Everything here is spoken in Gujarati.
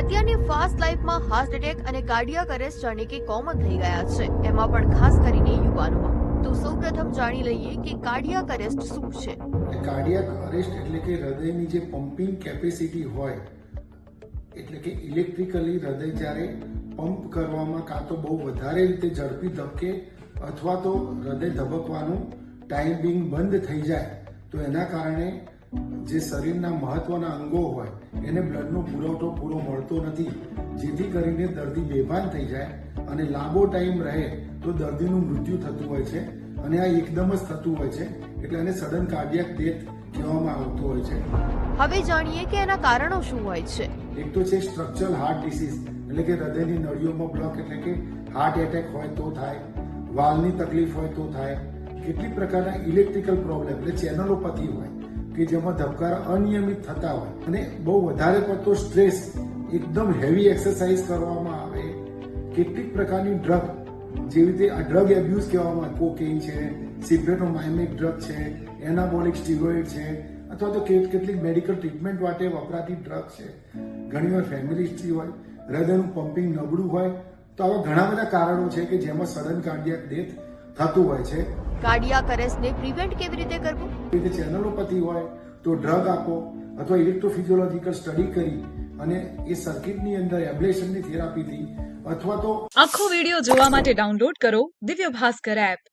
અત્યારની ફાસ્ટ લાઈફમાં હાર્ટ એટેક અને કાર્ડિયાક અરેસ્ટ જાણે કે કોમન થઈ ગયા છે. એમાં પણ ખાસ કરીને યુવાનોમાં. તો સૌપ્રથમ જાણી લઈએ કે કાર્ડિયાક અરેસ્ટ શું છે? કાર્ડિયાક અરેસ્ટ એટલે કે હૃદયની જે પમ્પિંગ કેપેસિટી હોય, એટલે કે ઇલેક્ટ્રિકલી હૃદય જ્યારે પંપ કરવામાં કાં તો બહુ વધારે રીતે ઝડપી ધબકે અથવા તો હૃદય ધબકવાનું ટાઈમિંગ બંધ થઈ જાય, તો એના કારણે જે શરીરના મહત્વના અંગો હોય એને બ્લડનો પુરવઠો પૂરો મળતો નથી. જેથી કરીને દર્દી બેભાન થઈ જાય અને લાંબો ટાઈમ રહે તો દર્દીનું મૃત્યુ થતું હોય છે અને આ એકદમ જ થતું હોય છે એટલે એને સડન કાર્ડિયાક ડેથ કહેવામાં આવતું હોય છે. હવે જાણીએ કે એના કારણો શું હોય છે. એક તો છે સ્ટ્રક્ચરલ હાર્ટ ડિસીઝ એટલે કે હૃદયની નળીઓમાં બ્લોક એટલે કે હાર્ટ એટેક હોય તો થાય વાલની તકલીફ હોય તો થાય. કેટલીક પ્રકારના ઇલેક્ટ્રિકલ પ્રોબ્લેમ એટલે ચેનલોપથી હોય. કે જેમાં ધબકારા અનિયમિત થતા હોય અને બહુ વધારે પડતો સ્ટ્રેસ એકદમ હેવી એક્સરસાઇઝ કરવામાં આવે, કેટલીક પ્રકારની ડ્રગ જેવી રીતે આ ડ્રગ એબ્યુઝ કહેવામાં આવે કોકેઇન છે સિપ્રેટોમાઇમિક ડ્રગ છે એનાબોલિક સ્ટીરોઇડ છે, અથવા તો કેટલીક મેડિકલ ટ્રીટમેન્ટ માટે વપરાતી ડ્રગ છે. ઘણીવાર ફેમિલી હિસ્ટ્રી હોય, હૃદયનું પમ્પિંગ નબળું હોય, તો આવા ઘણા બધા કારણો છે કે જેમાં સડન કાર્ડિયાક ડેથ થતું હોય છે. કાર્ડિયાક અરેસ્ટને પ્રિવેન્ટ કેવી રીતે કરવું? રીતે ચેનલોપથી હોય તો ડ્રગ આપો અથવા ઇલેક્ટ્રોફિઝિયોલોજીકલ સ્ટડી કરી અને એ સર્કિટની અંદર એબ્લેશનની થેરાપીથી અથવા તો આખો વિડિયો જોવા માટે ડાઉનલોડ કરો દિવ્ય ભાસ્કર એપ